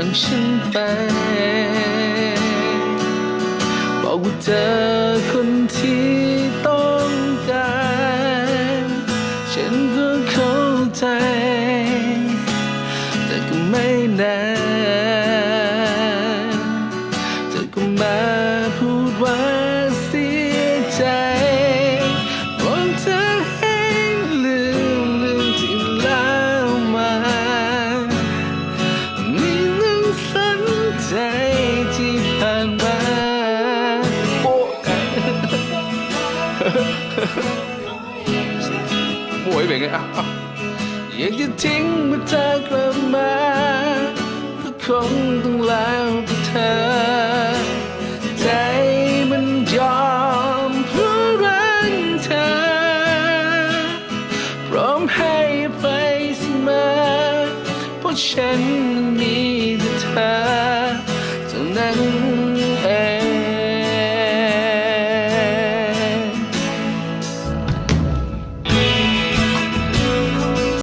างฉันไป บอกว่าเจอคนที่ต้องการ ฉันก็เข้าใจ แต่ก็ไม่นานเธอก็มาพูดว่า ที่ผ่านมาโอ้โวยเป็นไงอะอยากจะทิ้งเมาเธอกลับมาก็คงต้องแล้วเธอ ใจมันยอมเพราะรักเธอ พร้อมให้อภัยเสมอเพราะฉันมี